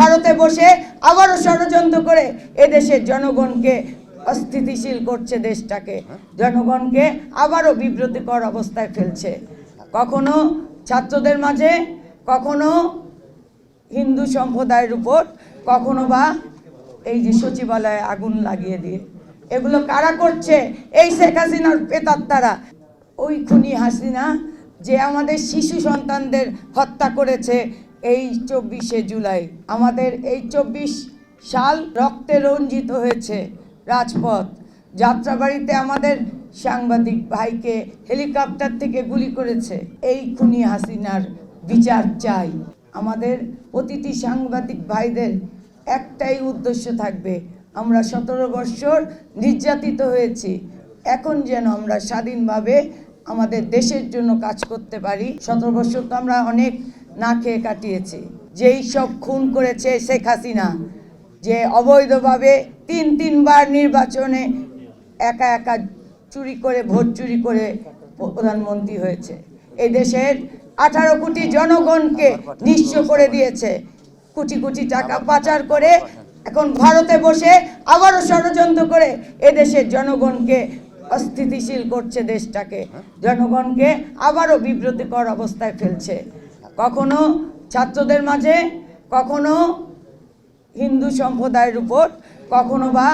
ভারতে বসে আবারও ষড়যন্ত্র করে এদেশের জনগণকে অস্থিতিশীল করছে দেশটাকে। জনগণকে আবারও বিব্রতিকর অবস্থায় ফেলছে। কখনো ছাত্রদের মাঝে, কখনো হিন্দু সম্প্রদায়ের উপর, কখনো বা এই যে সচিবালয়ে আগুন লাগিয়ে দিয়ে। এগুলো কারা করছে? এই শেখ হাসিনার পেতাত্তারা ওই খুনি হাসিনা যে আমাদের শিশু সন্তানদের হত্যা করেছে এই চব্বিশে জুলাই। আমাদের এই চব্বিশ সাল রক্তে রঞ্জিত হয়েছে রাজপথ। যাত্রাবাড়িতে আমাদের সাংবাদিক ভাইকে হেলিকপ্টার থেকে গুলি করেছে। এই খুনি হাসিনার বিচার চাই। আমাদের প্রতিটি সাংবাদিক ভাইদের একটাই উদ্দেশ্য থাকবে, আমরা সতেরো বৎসর নির্যাতিত হয়েছি। এখন যেন আমরা স্বাধীনভাবে আমাদের দেশের জন্য কাজ করতে পারি। সতেরো বছর তো আমরা অনেক না খেয়ে কাটিয়েছি। যেই সব খুন করেছে শেখ হাসিনা, যে অবৈধভাবে তিন তিনবার নির্বাচনে একা একা চুরি করে, ভোট চুরি করে প্রধানমন্ত্রী হয়েছে। দেশের আঠারো কোটি জনগণকে নিঃস্ব করে দিয়েছে। কোটি কোটি টাকা পাচার করে এখন ভারতে বসে আবারও ষড়যন্ত্র করে এদেশের জনগণকে অস্থিতিশীল করছে দেশটাকে। জনগণকে আবারও বিব্রতিকর অবস্থায় ফেলছে। কখনো ছাত্রদের মাঝে, কখনো হিন্দু সম্প্রদায়ের উপর, কখনো বা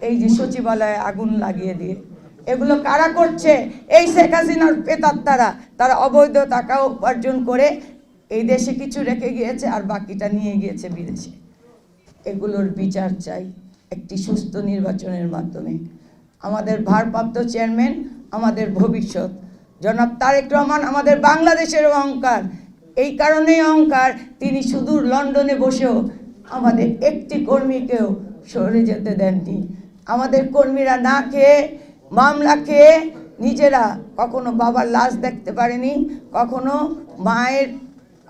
এই যে সচিবালয়ে আগুন লাগিয়ে দিয়ে। এগুলো কারা করছে? এই শেখ হাসিনার পেতাত্তারা। তারা অবৈধ টাকা উপার্জন করে এই দেশে কিছু রেখে গিয়েছে আর বাকিটা নিয়ে গিয়েছে বিদেশে। এগুলোর বিচার চাই একটি সুস্থ নির্বাচনের মাধ্যমে। আমাদের ভারপ্রাপ্ত চেয়ারম্যান, আমাদের ভবিষ্যৎ। জনাব তারেক রহমান আমাদের বাংলাদেশের অহংকার। এই কারণেই অহংকার, তিনি শুধু লন্ডনে বসেও আমাদের একটি কর্মীকেও সরে যেতে দেননি। আমাদের কর্মীরা না খেয়ে, মামলা খেয়ে নিজেরা কখনো বাবার লাশ দেখতে পারেনি, কখনো মায়ের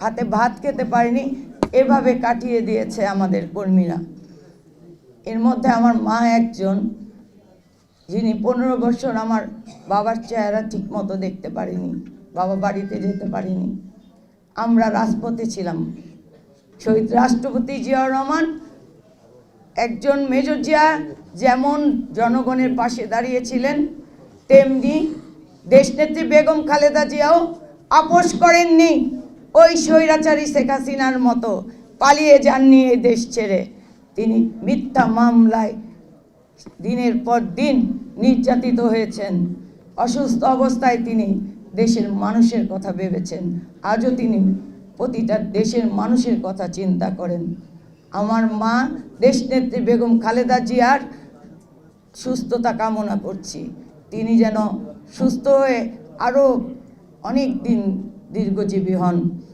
হাতে ভাত খেতে পারেনি, এভাবে কাটিয়ে দিয়েছে আমাদের কর্মীরা। এর মধ্যে আমার মা একজন, যিনি পনেরো বছর আমার বাবার চেহারা ঠিক মতো দেখতে পারিনি, বাবা বাড়িতে যেতে পারিনি। আমরা রাজপথে ছিলাম। শহীদ রাষ্ট্রপতি জিয়াউর রহমান, একজন মেজর জিয়া, যেমন জনগণের পাশে দাঁড়িয়েছিলেন, তেমনি দেশনেত্রী বেগম খালেদা জিয়াও আপোষ করেননি ওই স্বৈরাচারী শেখ হাসিনার মতো, পালিয়ে যাননি এই দেশ ছেড়ে। তিনি মিথ্যা মামলায় দিনের পর দিন নির্যাতিত হয়েছেন। অসুস্থ অবস্থায় তিনি দেশের মানুষের কথা ভেবেছেন। আজও তিনি প্রতিটা দেশের মানুষের কথা চিন্তা করেন। আমার মা, দেশনেত্রী বেগম খালেদা জিয়ার সুস্থতা কামনা করছি। তিনি যেন সুস্থ হয়ে আরও অনেক দিন দীর্ঘজীবী হন।